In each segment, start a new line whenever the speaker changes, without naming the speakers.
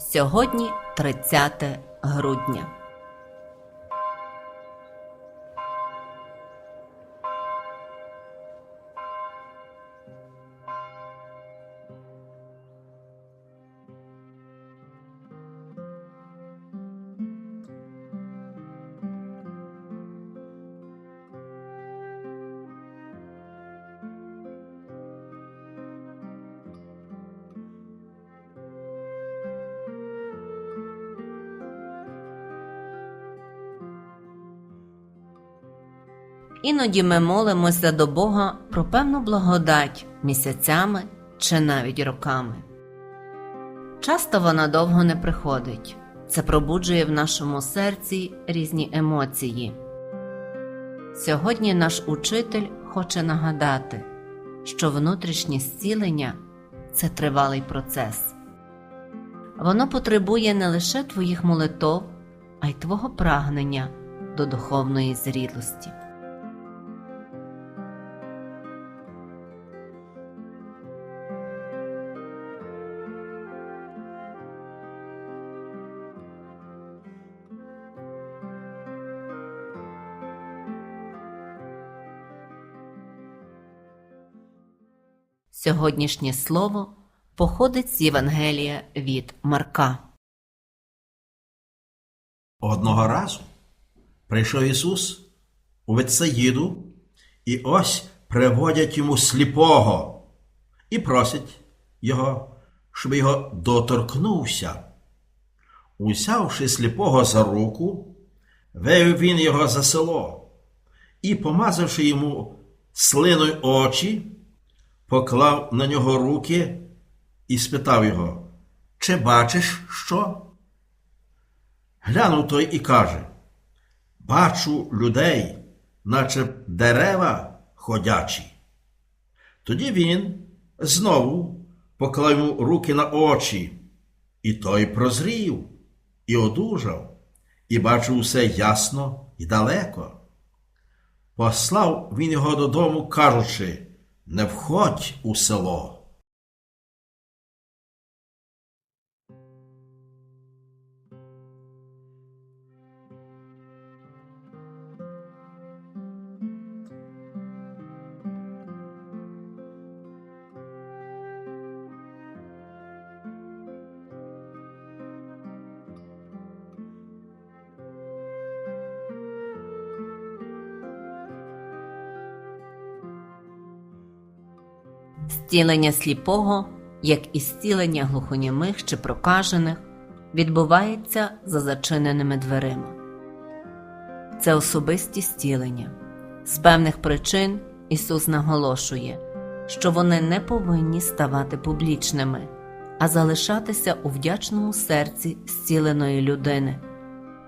Сьогодні 30 грудня. Іноді ми молимося до Бога про певну благодать місяцями чи навіть роками. Часто вона довго не приходить, це пробуджує в нашому серці різні емоції. Сьогодні наш учитель хоче нагадати, що внутрішнє зцілення це тривалий процес. Воно потребує не лише твоїх молитов, а й твого прагнення до духовної зрілості. Сьогоднішнє слово походить з Євангелія від Марка.
Одного разу прийшов Ісус у Вецаїду, і ось приводять йому сліпого і просять його, щоб його доторкнувся. Узявши сліпого за руку, вивів він його за село і, помазавши йому слиною очі, поклав на нього руки і спитав його, чи бачиш що? Глянув той і каже: Бачу людей, наче дерева ходячі. Тоді він знову поклав йому руки на очі, і той прозрів, і одужав, і бачив усе ясно і далеко. Послав він його додому, кажучи, не входь у село.
Зцілення сліпого, як і зцілення глухонімих чи прокажених, відбувається за зачиненими дверима. Це особисті зцілення. З певних причин Ісус наголошує, що вони не повинні ставати публічними, а залишатися у вдячному серці зціленої людини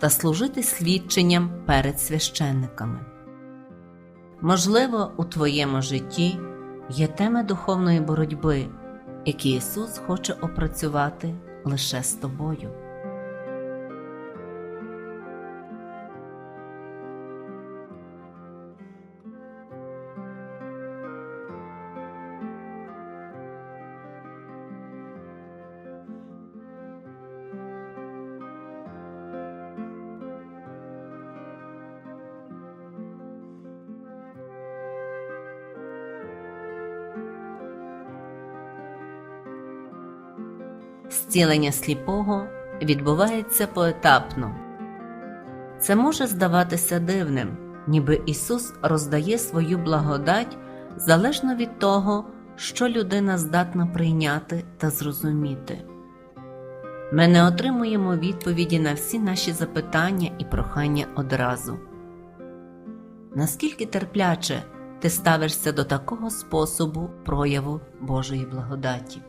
та служити свідченням перед священниками. Можливо, у твоєму житті є теми духовної боротьби, які Ісус хоче опрацювати лише з тобою. Зцілення сліпого відбувається поетапно. Це може здаватися дивним, ніби Ісус роздає свою благодать залежно від того, що людина здатна прийняти та зрозуміти. Ми не отримуємо відповіді на всі наші запитання і прохання одразу. Наскільки терпляче ти ставишся до такого способу прояву Божої благодаті?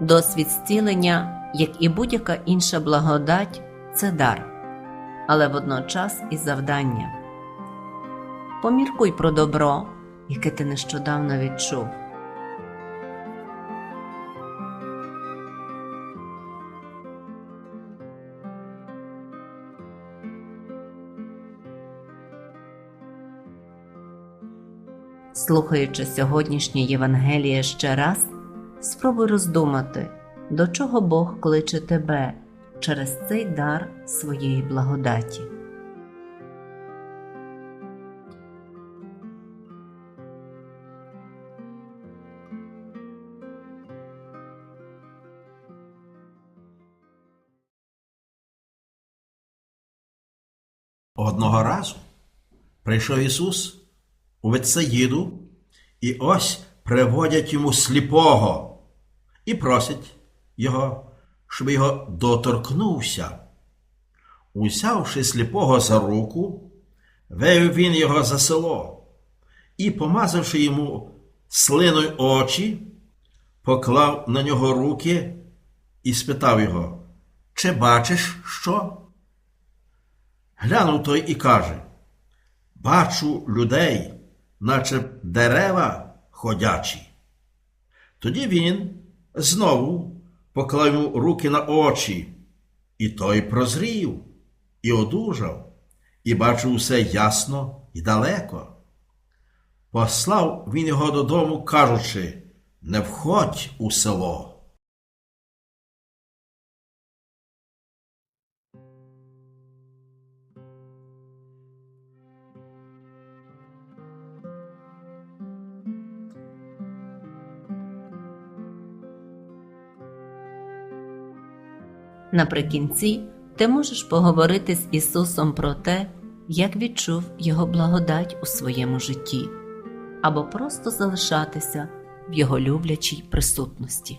Досвід зцілення, як і будь-яка інша благодать, це дар, але водночас і завдання. Поміркуй про добро, яке ти нещодавно відчув. Слухаючи сьогоднішнє Євангеліє ще раз спробуй роздумати, до чого Бог кличе тебе через цей дар своєї благодаті.
Одного разу прийшов Ісус у Вецеїду, і ось приводять йому сліпого і просять його, щоб його доторкнувся. Узявши сліпого за руку, вивів він його за село і, помазавши йому слиною очі, поклав на нього руки і спитав його, чи бачиш що? Глянув той і каже: Бачу людей, наче дерева ходячі. Тоді він знову поклав руки на очі, і той прозрів, і одужав, і бачив усе ясно і далеко. Послав він його додому, кажучи: Не входь у село.
Наприкінці ти можеш поговорити з Ісусом про те, як відчув Його благодать у своєму житті, або просто залишатися в Його люблячій присутності.